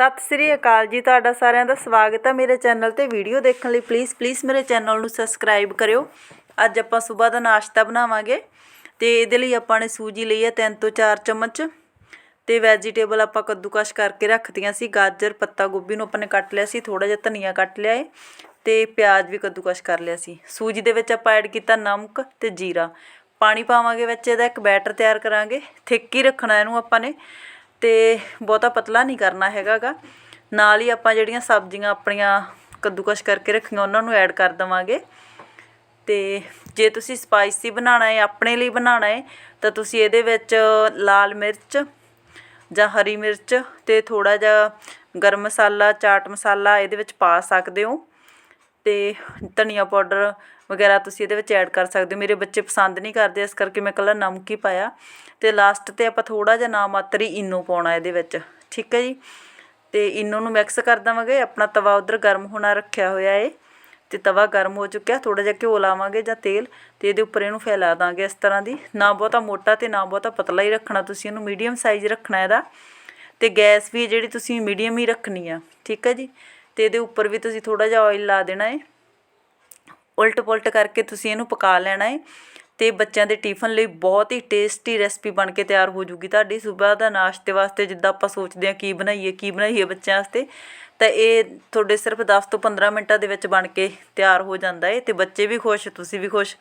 ਸਤਿ ਸ੍ਰੀ ਅਕਾਲ ਜੀ, ਤੁਹਾਡਾ ਸਾਰਿਆਂ ਦਾ ਸਵਾਗਤ ਹੈ ਮੇਰੇ ਚੈਨਲ ਤੇ ਵੀਡੀਓ ਦੇਖਣ ਲਈ। ਪਲੀਜ਼ ਪਲੀਜ਼ ਮੇਰੇ ਚੈਨਲ ਨੂੰ ਸਬਸਕ੍ਰਾਈਬ ਕਰਿਓ। ਅੱਜ ਆਪਾਂ ਸਵੇਰ ਦਾ ਨਾਸ਼ਤਾ ਬਣਾਵਾਂਗੇ ਤੇ ਇਹਦੇ ਲਈ ਆਪਾਂ ਨੇ ਸੂਜੀ ਲਈ ਹੈ 3 ਤੋਂ 4 ਚਮਚ ਤੇ ਵੈਜੀਟੇਬਲ ਆਪਾਂ ਕੱਦੂਕਸ਼ ਕਰਕੇ ਰੱਖਤੀਆਂ ਸੀ, ਗਾਜਰ, ਪੱਤਾ ਗੋਭੀ ਨੂੰ ਆਪਾਂ ਨੇ ਕੱਟ ਲਿਆ ਸੀ ਥੋੜਾ ਜਿਹਾ ਧਨੀਆ ਕੱਟ ਲਿਆ ਏ ਤੇ ਪਿਆਜ਼ ਵੀ ਕੱਦੂਕਸ਼ ਕਰ ਲਿਆ ਸੀ। ਸੂਜੀ ਦੇ ਵਿੱਚ ਆਪਾਂ ਐਡ ਕੀਤਾ ਨਮਕ ਤੇ ਜੀਰਾ। ਪਾਣੀ ਪਾਵਾਂਗੇ ਵਿੱਚ, ਇਹਦਾ ਇੱਕ ਬੈਟਰ ਤਿਆਰ ਕਰਾਂਗੇ। ਥਿੱਕ ਹੀ ਰੱਖਣਾ ਇਹਨੂੰ ਆਪਾਂ ਨੇ। ਅਤੇ ਬਹੁਤਾ ਪਤਲਾ ਨਹੀਂ ਕਰਨਾ ਹੈਗਾ ਗਾ ਨਾਲ ਹੀ ਆਪਾਂ ਜਿਹੜੀਆਂ ਸਬਜ਼ੀਆਂ ਆਪਣੀਆਂ ਕੱਦੂਕਸ਼ ਕਰਕੇ ਰੱਖੀਆਂ, ਉਹਨਾਂ ਨੂੰ ਐਡ ਕਰ ਦੇਵਾਂਗੇ। ਅਤੇ ਜੇ ਤੁਸੀਂ ਸਪਾਈਸੀ ਬਣਾਉਣਾ ਹੈ, ਆਪਣੇ ਲਈ ਬਣਾਉਣਾ ਹੈ, ਤਾਂ ਤੁਸੀਂ ਇਹਦੇ ਵਿੱਚ ਲਾਲ ਮਿਰਚ ਜਾਂ ਹਰੀ ਮਿਰਚ ਅਤੇ ਥੋੜ੍ਹਾ ਜਿਹਾ ਗਰਮ ਮਸਾਲਾ, ਚਾਟ ਮਸਾਲਾ ਇਹਦੇ ਵਿੱਚ ਪਾ ਸਕਦੇ ਹੋ। ਤੇ ਧਨੀਆ ਪਾਊਡਰ ਵਗੈਰਾ ਤੁਸੀਂ ਇਹਦੇ ਵਿੱਚ ਐਡ ਕਰ ਸਕਦੇ ਹੋ। ਮੇਰੇ ਬੱਚੇ ਪਸੰਦ ਨਹੀਂ ਕਰਦੇ, ਇਸ ਕਰਕੇ ਮੈਂ ਇਕੱਲਾ ਨਮਕ ਹੀ ਪਾਇਆ। ਅਤੇ ਲਾਸਟ ਤੇ ਆਪਾਂ ਥੋੜ੍ਹਾ ਜਿਹਾ ਨਾ ਮਾਤਰ ਹੀ ਇਨੋ ਪਾਉਣਾ ਇਹਦੇ ਵਿੱਚ, ਠੀਕ ਹੈ ਜੀ? ਅਤੇ ਇਨੋ ਨੂੰ ਮਿਕਸ ਕਰ ਦੇਵਾਂਗੇ। ਆਪਣਾ ਤਵਾ ਉਧਰ ਗਰਮ ਹੋਣਾ ਰੱਖਿਆ ਹੋਇਆ ਏ। ਅਤੇ ਤਵਾ ਗਰਮ ਹੋ ਚੁੱਕਿਆ, ਥੋੜ੍ਹਾ ਜਿਹਾ ਘਿਓ ਲਾਵਾਂਗੇ ਜਾਂ ਤੇਲ ਅਤੇ ਇਹਦੇ ਉੱਪਰ ਇਹਨੂੰ ਫੈਲਾ ਦਾਂਗੇ ਇਸ ਤਰ੍ਹਾਂ ਦੀ। ਨਾ ਬਹੁਤਾ ਮੋਟਾ ਅਤੇ ਨਾ ਬਹੁਤਾ ਪਤਲਾ ਹੀ ਰੱਖਣਾ, ਤੁਸੀਂ ਇਹਨੂੰ ਮੀਡੀਅਮ ਸਾਈਜ਼ ਰੱਖਣਾ ਇਹਦਾ। ਅਤੇ ਗੈਸ ਵੀ ਜਿਹੜੀ ਤੁਸੀਂ ਮੀਡੀਅਮ ਹੀ ਰੱਖਣੀ ਆ, ਠੀਕ ਹੈ ਜੀ? ਅਤੇ ਇਹਦੇ ਉੱਪਰ ਵੀ ਤੁਸੀਂ ਥੋੜ੍ਹਾ ਜਿਹਾ ਆਇਲ ਲਾ ਦੇਣਾ ਏ। ਉਲਟ ਪੁਲਟ ਕਰਕੇ ਤੁਸੀਂ ਇਹਨੂੰ ਪਕਾ ਲੈਣਾ ਏ ਅਤੇ ਬੱਚਿਆਂ ਦੇ ਟਿਫਨ ਲਈ ਬਹੁਤ ਹੀ ਟੇਸਟੀ ਰੈਸਪੀ ਬਣ ਕੇ ਤਿਆਰ ਹੋ ਜੂਗੀ ਤੁਹਾਡੀ। ਸਵੇਰ ਦਾ ਨਾਸ਼ਤੇ ਵਾਸਤੇ ਜਿੱਦਾਂ ਆਪਾਂ ਸੋਚਦੇ ਹਾਂ ਕੀ ਬਣਾਈਏ ਕੀ ਬਣਾਈਏ ਬੱਚਿਆਂ ਵਾਸਤੇ, ਤਾਂ ਇਹ ਤੁਹਾਡੇ ਸਿਰਫ 10 ਤੋਂ 15 ਮਿੰਟਾਂ ਦੇ ਵਿੱਚ ਬਣ ਕੇ ਤਿਆਰ ਹੋ ਜਾਂਦਾ ਏ ਅਤੇ ਬੱਚੇ ਵੀ ਖੁਸ਼, ਤੁਸੀਂ ਵੀ ਖੁਸ਼।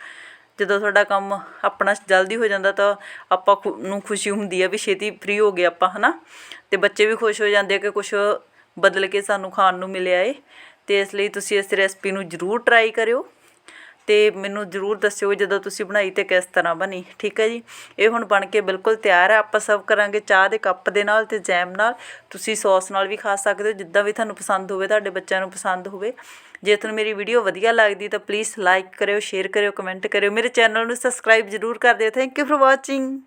ਜਦੋਂ ਤੁਹਾਡਾ ਕੰਮ ਆਪਣਾ ਜਲਦੀ ਹੋ ਜਾਂਦਾ ਤਾਂ ਆਪਾਂ ਖੁ- ਨੂੰ ਖੁਸ਼ੀ ਹੁੰਦੀ ਆ ਵੀ ਛੇਤੀ ਫ੍ਰੀ ਹੋ ਗਏ ਆਪਾਂ, ਹਨਾ? ਤੇ ਬੱਚੇ ਵੀ ਖੁਸ਼ ਹੋ ਜਾਂਦੇ ਆ ਕਿ ਕੁਝ ਬਦਲ ਕੇ ਸਾਨੂੰ ਖਾਣ ਨੂੰ ਮਿਲਿਆ ਏ। ਤੇ ਇਸ ਲਈ ਤੁਸੀਂ ਇਸ ਰੈਸਪੀ ਨੂੰ ਜ਼ਰੂਰ ਟਰਾਈ ਕਰਿਓ। ਤੇ ਮੈਨੂੰ ਜ਼ਰੂਰ ਦੱਸਿਓ ਜਦੋਂ ਤੁਸੀਂ ਬਣਾਈ ਤੇ ਕਿਸ ਤਰ੍ਹਾਂ ਬਣੀ, ਠੀਕ ਹੈ ਜੀ? ਇਹ ਹੁਣ ਬਣ ਕੇ ਬਿਲਕੁਲ ਤਿਆਰ ਹੈ ਆਪਾਂ ਸਰਵ ਕਰਾਂਗੇ ਚਾਹ ਦੇ ਕੱਪ ਦੇ ਨਾਲ ਤੇ ਜੈਮ ਨਾਲ। ਤੁਸੀਂ ਸੌਸ ਨਾਲ ਵੀ ਖਾ ਸਕਦੇ ਹੋ। ਜਿੱਦਾਂ ਵੀ ਤੁਹਾਨੂੰ ਪਸੰਦ ਹੋਵੇ, ਤੁਹਾਡੇ ਬੱਚਿਆਂ ਨੂੰ ਪਸੰਦ ਹੋਵੇ। ਜੇ ਤੁਹਾਨੂੰ ਮੇਰੀ ਵੀਡੀਓ ਵਧੀਆ ਲੱਗਦੀ ਤਾਂ ਪਲੀਜ਼ ਲਾਈਕ ਕਰਿਓ ਸ਼ੇਅਰ ਕਰਿਓ ਕਮੈਂਟ ਕਰਿਓ। ਮੇਰੇ ਚੈਨਲ ਨੂੰ ਸਬਸਕ੍ਰਾਈਬ ਜ਼ਰੂਰ ਕਰ ਦਿਓ। Thank you for watching